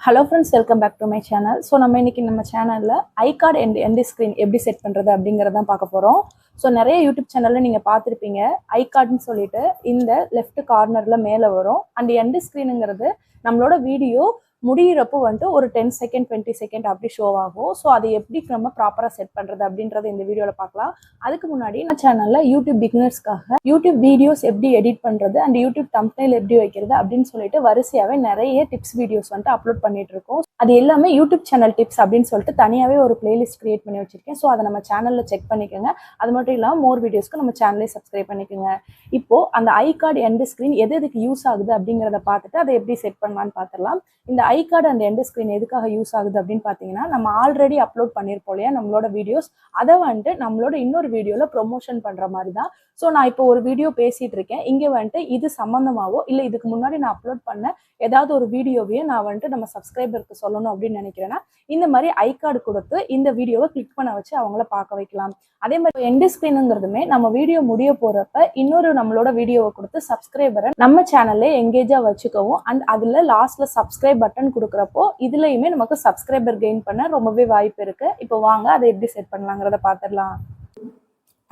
Hello friends welcome back to my channel so நம்ம இன்னைக்கு நம்ம சேனலில் I card and end screen எப்படி செட் பண்ணுறது அப்படிங்கிறதான் பார்க்க போகிறோம் ஸோ நிறைய யூடியூப் சேனலில் நீங்கள் பார்த்துருப்பீங்க. ஐ கார்டுன்னு சொல்லிட்டு இந்த லெஃப்ட் கார்னரில் மேலே வரும். அண்ட் எண்டு ஸ்க்ரீனுங்கிறது நம்மளோட வீடியோ முடியிறப்போ வந்துட்டு ஒரு டென் செகண்ட் டுவெண்ட்டி செகண்ட் அப்படி ஷோ ஆகும். ஸோ அதை எப்படி நம்ம ப்ராப்பராக செட் பண்ணுறது அப்படின்றத இந்த வீடியோவில் பார்க்கலாம். அதுக்கு முன்னாடி நான் சேனலில் யூடியூப் பிகினர்ஸ்க்காக யூடியூப் வீடியோஸ் எப்படி எடிட் பண்ணுறது அண்ட் யூடியூப் தம்ப்னைல் எப்படி வைக்கிறது அப்படின்னு சொல்லிட்டு வரிசையாகவே நிறைய டிப்ஸ் வீடியோஸ் வந்துட்டு அப்லோட் பண்ணிட்டு இருக்கோம். அது எல்லாமே யூடியூப் சேனல் டிப்ஸ் அப்படின்னு சொல்லிட்டு தனியாகவே ஒரு பிளேலிஸ்ட் கிரியேட் பண்ணி வச்சிருக்கேன். ஸோ அதை நம்ம சேனலில் செக் பண்ணிக்கோங்க. அது மட்டும் இல்லாமல் மோர் வீடியோஸ்க்கு நம்ம சேனலே சப்ஸ்கிரைப் பண்ணிக்கோங்க. இப்போ அந்த ஐ கார்டு எண்டு ஸ்க்ரீன் எது எதுக்கு யூஸ் ஆகுது அப்படிங்கிறத பார்த்துட்டு அதை எப்படி செட் பண்ணலான்னு பார்த்துடலாம். இந்த ஐ கார்டு அந்த எண்டு ஸ்க்ரீன் எதுக்காக யூஸ் ஆகுது அப்படின்னு பார்த்தீங்கன்னா நம்ம ஆல்ரெடி அப்லோட் பண்ணியிருப்போம் இல்லையா நம்மளோட வீடியோஸ் அதை வந்துட்டு நம்மளோட இன்னொரு வீடியோவில் ப்ரொமோஷன் பண்ணுற மாதிரி தான். ஸோ நான் இப்போ ஒரு வீடியோ பேசிகிட்டு இருக்கேன். இங்கே வந்துட்டு இது சம்மந்தமாகவோ இல்லை இதுக்கு முன்னாடி நான் அப்லோட் பண்ண ஏதாவது ஒரு வீடியோவையே நான் வந்துட்டு நம்ம சப்ஸ்கிரைபருக்கு சொல்லணும் அப்படின்னு நினைக்கிறேன்னா இந்த மாதிரி ஐ கார்டு கொடுத்து இந்த வீடியோவை கிளிக் பண்ண வச்சு அவங்கள பார்க்க வைக்கலாம். அதே மாதிரி எண்டு ஸ்க்ரீனுங்கிறதுமே நம்ம வீடியோ முடிய போகிறப்ப இன்னொரு நம்மளோட வீடியோவை கொடுத்து சப்ஸ்கிரைபரை நம்ம சேனல்ல எங்கேஜாக வச்சுக்கவும் அண்ட் அதில் லாஸ்ட்டில் சப்ஸ்கிரைப் பட்டன் கொடுக்குறப்போ இதுலையுமே நமக்கு சப்ஸ்கிரைபர் கெயின் பண்ண ரொம்பவே வாய்ப்பு இருக்கு. இப்போ வாங்க அதை எப்படி செட் பண்ணலாங்கிறத பார்த்துடலாம்.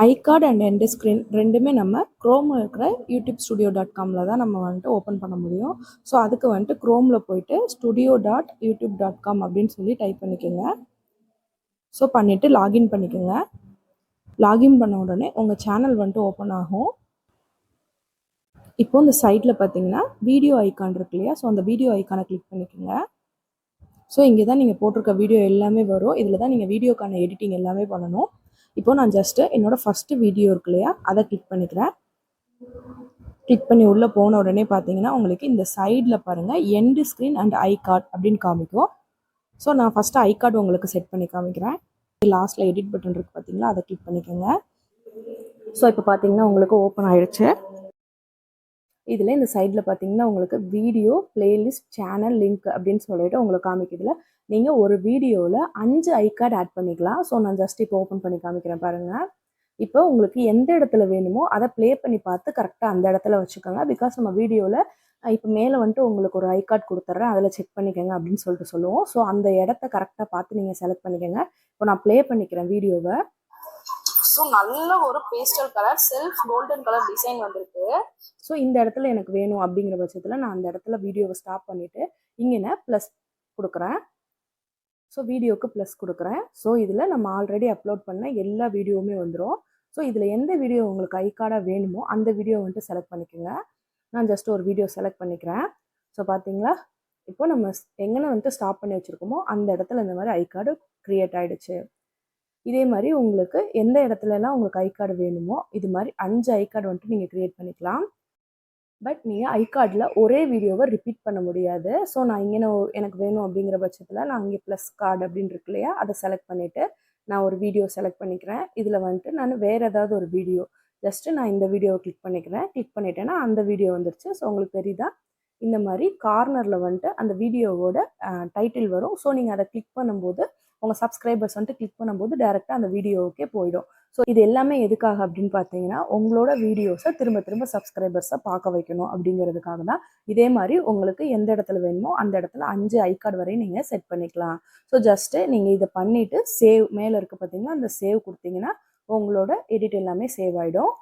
I card and end screen ரெண்டுமே நம்ம க்ரோமில் இருக்கிற யூடியூப் ஸ்டுடியோ டாட் காமில் தான் நம்ம வந்துட்டு ஓப்பன் பண்ண முடியும். ஸோ அதுக்கு வந்துட்டு க்ரோமில் போயிட்டு studio dot YouTube dot com அப்படின்னு சொல்லி டைப் பண்ணிக்கோங்க. ஸோ பண்ணிவிட்டு லாகின் பண்ணிக்கோங்க. லாகின் பண்ண உடனே உங்கள் சேனல் வந்துட்டு ஓப்பன் ஆகும். இப்போ இந்த சைட்டில் பார்த்தீங்கன்னா வீடியோ ஐக்கான் இருக்கு இல்லையா? ஸோ அந்த வீடியோ ஐக்கானை கிளிக் பண்ணிக்கோங்க. ஸோ இங்கே தான் நீங்கள் போட்டிருக்க வீடியோ எல்லாமே வரும். இதில் தான் நீங்கள் வீடியோக்கான எடிட்டிங் எல்லாமே பண்ணணும். இப்போ நான் ஜஸ்ட்டு என்னோடய ஃபஸ்ட்டு வீடியோ இருக்கு இல்லையா? அதை கிளிக் பண்ணிக்கிறேன். கிளிக் பண்ணி உள்ளே போன உடனே பார்த்தீங்கன்னா உங்களுக்கு இந்த சைடில் பாருங்கள் end screen and I card அப்படின்னு காமிக்கும். ஸோ நான் ஃபஸ்ட்டு ஐ கார்டு உங்களுக்கு செட் பண்ணி காமிக்கிறேன். லாஸ்ட்டில் எடிட் பட்டன் இருக்குது பார்த்தீங்களா? அதை கிளிக் பண்ணிக்கோங்க. ஸோ இப்போ பார்த்தீங்கன்னா உங்களுக்கு ஓப்பன் ஆயிடுச்சு. இதில் இந்த சைடில் பார்த்தீங்கன்னா உங்களுக்கு வீடியோ பிளேலிஸ்ட் சேனல் லிங்க் அப்படின்னு சொல்லிட்டு உங்களுக்கு காமிக்குதுல. நீங்கள் ஒரு வீடியோவில் அஞ்சு ஐ கார்டு ஆட் பண்ணிக்கலாம். ஸோ நான் ஜஸ்ட் இப்போ ஓப்பன் பண்ணி காமிக்கிறேன் பாருங்கள் இப்போ உங்களுக்கு எந்த இடத்துல வேணுமோ அதை ப்ளே பண்ணி பார்த்து கரெக்டாக அந்த இடத்துல வச்சுக்கோங்க. பிகாஸ் நம்ம வீடியோவில் இப்போ மேலே வந்துட்டு உங்களுக்கு ஒரு ஐ கார்டு கொடுத்துட்றேன் அதில் செக் பண்ணிக்கோங்க அப்படின்னு சொல்லிட்டு சொல்லுவோம். ஸோ அந்த இடத்த கரெக்டாக பார்த்து நீங்கள் செலக்ட் பண்ணிக்கோங்க. இப்போ நான் ப்ளே பண்ணிக்கிறேன் வீடியோவை. ஸோ நல்ல ஒரு pastel colour self golden colour design வந்திருக்கு. ஸோ இந்த இடத்துல எனக்கு வேணும் அப்படிங்கிற பட்சத்தில் நான் அந்த இடத்துல வீடியோவை ஸ்டாப் பண்ணிவிட்டு இங்கே ப்ளஸ் கொடுக்குறேன். ஸோ வீடியோவுக்கு ப்ளஸ் கொடுக்குறேன். ஸோ இதில் நம்ம ஆல்ரெடி அப்லோட் பண்ண எல்லா வீடியோவுமே வந்துடும் ஸோ இதில் எந்த வீடியோ உங்களுக்கு ஐ கார்டாக வேணுமோ அந்த வீடியோ வந்துட்டு செலக்ட் பண்ணிக்கோங்க. நான் ஜஸ்ட் ஒரு வீடியோ செலக்ட் பண்ணிக்கிறேன். ஸோ பார்த்தீங்களா இப்போ நம்ம எங்கே வந்துட்டு ஸ்டாப் பண்ணி வச்சுருக்கோமோ அந்த இடத்துல இந்த மாதிரி ஐ கார்டு க்ரியேட் ஆகிடுச்சு இதே மாதிரி உங்களுக்கு எந்த இடத்துலலாம் உங்களுக்கு ஐ கார்டு வேணுமோ இது மாதிரி அஞ்சு ஐ கார்டு வந்துட்டு நீங்கள் க்ரியேட் பண்ணிக்கலாம். பட் நீங்கள் ஐ கார்டில் ஒரே வீடியோவை ரிப்பீட் பண்ண முடியாது. ஸோ நான் இங்கே எனக்கு வேணும் அப்படிங்கிற பட்சத்தில் நான் இங்கே ப்ளஸ் கார்டு அப்படின்னு இருக்கு இல்லையா? அதை செலக்ட் பண்ணிவிட்டு நான் ஒரு வீடியோ செலக்ட் பண்ணிக்கிறேன். இதில் வந்துட்டு நான் வேறு ஏதாவது ஒரு வீடியோ ஜஸ்ட்டு நான் இந்த வீடியோவை கிளிக் பண்ணிக்கிறேன். கிளிக் பண்ணிட்டேன்னா அந்த வீடியோ வந்துருச்சு. ஸோ உங்களுக்கு தெரியுதா? இந்த மாதிரி கார்னரில் வந்துட்டு அந்த வீடியோவோட டைட்டில் வரும். ஸோ நீங்கள் அதை கிளிக் பண்ணும்போது உங்கள் சப்ஸ்கிரைபர்ஸ் வந்துட்டு கிளிக் பண்ணும்போது டேரெக்டாக அந்த வீடியோவுக்கே போயிடும். ஸோ இது எல்லாமே எதுக்காக அப்படின்னு பார்த்தீங்கன்னா உங்களோட வீடியோஸை திரும்ப திரும்ப சப்ஸ்கிரைபர்ஸை பார்க்க வைக்கணும் அப்படிங்கிறதுக்காக தான். இதே மாதிரி உங்களுக்கு எந்த இடத்துல வேணுமோ அந்த இடத்துல அஞ்சு ஐ கார்டு வரையும் நீங்கள் செட் பண்ணிக்கலாம். ஸோ ஜஸ்ட்டு நீங்கள் இதை பண்ணிவிட்டு சேவ் மேலே இருக்க பார்த்தீங்கன்னா அந்த சேவ் கொடுத்தீங்கன்னா உங்களோட எடிட் எல்லாமே சேவ் ஆகிடும்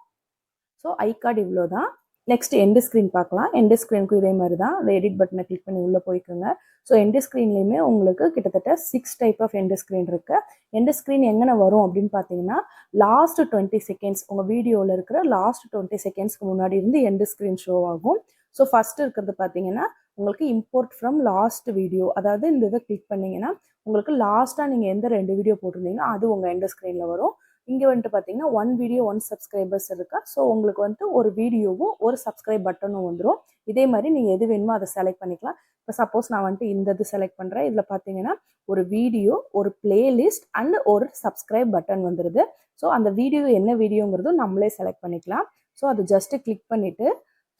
ஸோ ஐ கார்டு இவ்வளோ தான் நெக்ஸ்ட் எண்டு ஸ்க்ரீன் பார்க்கலாம். எண்டு ஸ்க்ரீனுக்கும் இதே மாதிரி தான் அந்த எடிட் பட்டனை கிளிக் பண்ணி உள்ளே போய்க்குங்க. ஸோ எண்டு ஸ்க்ரீன்லேயுமே உங்களுக்கு கிட்டத்தட்ட six type of end screen இருக்குது எண்டு ஸ்க்ரீன் எங்கே வரும் அப்படின்னு பார்த்தீங்கன்னா லாஸ்ட் டுவெண்ட்டி செகண்ட்ஸ் உங்கள் வீடியோவில் இருக்கிற லாஸ்ட் டுவெண்ட்டி செகண்ட்ஸ்க்கு முன்னாடி இருந்து எண்டு ஸ்க்ரீன் ஷோ ஆகும். ஸோ ஃபஸ்ட்டு இருக்கிறது பார்த்தீங்கன்னா உங்களுக்கு இம்போர்ட் ஃப்ரம் லாஸ்ட் வீடியோ அதாவது இந்த இதை கிளிக் பண்ணிங்கன்னா உங்களுக்கு லாஸ்ட்டாக நீங்கள் எந்த ரெண்டு வீடியோ போட்டிருந்தீங்கன்னா அது உங்கள் எண்டு ஸ்க்ரீனில் வரும். இங்கே வந்துட்டு பார்த்தீங்கன்னா ஒன் வீடியோ ஒன் சப்ஸ்கிரைபர்ஸ் இருக்கா. ஸோ உங்களுக்கு வந்துட்டு ஒரு வீடியோவும் ஒரு சப்ஸ்கிரைப் பட்டனும் வந்துடும் இதே மாதிரி நீங்கள் எது வேணுமோ அதை செலக்ட் பண்ணிக்கலாம். இப்போ சப்போஸ் நான் வந்துட்டு இந்த இது செலக்ட் பண்ணுறேன் இதில் பார்த்தீங்கன்னா ஒரு வீடியோ ஒரு பிளேலிஸ்ட் அண்ட் ஒரு சப்ஸ்கிரைப் பட்டன் வந்துடுது ஸோ அந்த வீடியோ என்ன வீடியோங்கிறதும் நம்மளே செலக்ட் பண்ணிக்கலாம். ஸோ அது ஜஸ்ட்டு கிளிக் பண்ணிவிட்டு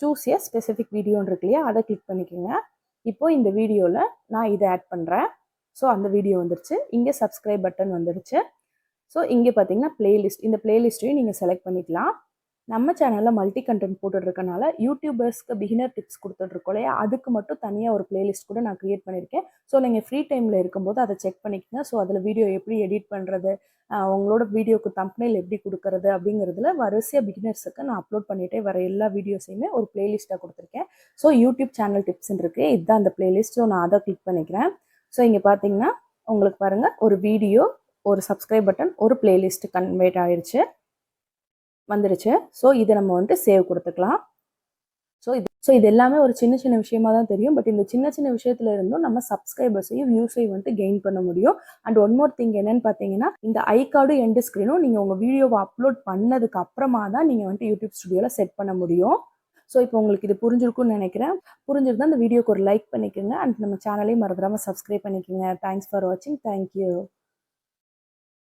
சூஸ் ஏ ஸ்பெசிஃபிக் வீடியோன்னு இருக்கு இல்லையா அதை கிளிக் பண்ணிக்கோங்க. இப்போ இந்த வீடியோவில் நான் இதை ஆட் பண்ணுறேன் ஸோ அந்த வீடியோ வந்துருச்சு. இங்கே சப்ஸ்கிரைப் பட்டன் வந்துருச்சு. ஸோ இங்கே பார்த்தீங்கன்னா பிளேலிஸ்ட் இந்த பிளேலிஸ்ட்டையும் நீங்கள் செலக்ட் பண்ணிக்கலாம். நம்ம சேனலில் மல்டி கண்டென்ட் போட்டுட்ருக்கனால யூடியூபர்ஸ்க்கு பிகினர் டிப்ஸ் கொடுத்துட்ருக்கோம் இல்லையா? அதுக்கு மட்டும் தனியாக ஒரு பிளேலிஸ்ட் கூட நான் க்ரியேட் பண்ணியிருக்கேன் ஸோ நீங்கள் ஃப்ரீ டைமில் இருக்கும்போது அதை செக் பண்ணிக்கோங்க. ஸோ அதில் வீடியோ எப்படி எடிட் பண்ணுறது உங்களோட வீடியோக்கு தம்ப்னைல் எப்படி கொடுக்கறது அப்படிங்கிறதுல வரிசையாக பிகினர்ஸுக்கு நான் அப்லோட் பண்ணிகிட்டே வர எல்லா வீடியோஸையுமே ஒரு பிளேலிஸ்ட்டாக கொடுத்துருக்கேன். ஸோ யூடியூப் சேனல் டிப்ஸ்ன்னு இருக்குது இதுதான் அந்த பிளேலிஸ்ட் ஸோ நான் அதை கிளிக் பண்ணிக்கிறேன். ஸோ இங்கே பார்த்தீங்கன்னா உங்களுக்கு பாருங்கள் ஒரு வீடியோ ஒரு சப்ஸ்கிரைப் பட்டன் ஒரு பிளேலிஸ்ட் கன்வெர்ட் ஆயிடுச்சு வந்துடுச்சு ஸோ இதை நம்ம வந்துட்டு சேவ் கொடுத்துக்கலாம். ஸோ இது ஸோ இது எல்லாமே ஒரு சின்ன சின்ன விஷயமா தான் தெரியும். பட் இந்த சின்ன சின்ன விஷயத்துல இருந்தும் நம்ம சப்ஸ்கிரைபர்ஸையும் வியூஸையும் வந்துட்டு கெயின் பண்ண முடியும். அண்ட் ஒன் மோர் திங் என்னன்னு பார்த்தீங்கன்னா இந்த ஐ கார்டும் எண்டு ஸ்க்ரீனும் நீங்கள் உங்கள் வீடியோவை அப்லோட் பண்ணதுக்கு அப்புறமா தான் நீங்கள் வந்துட்டு யூடியூப் ஸ்டுடியோவில் செட் பண்ண முடியும். ஸோ இப்போ உங்களுக்கு இது புரிஞ்சிருக்கும்னு நினைக்கிறேன். புரிஞ்சிருந்தா அந்த வீடியோக்கு ஒரு லைக் பண்ணிக்கோங்க. அண்ட் நம்ம சேனலையும் மறந்துடாமல் சப்ஸ்கிரைப் பண்ணிக்கோங்க. தேங்க்ஸ் ஃபார் வாட்சிங் தேங்க்யூ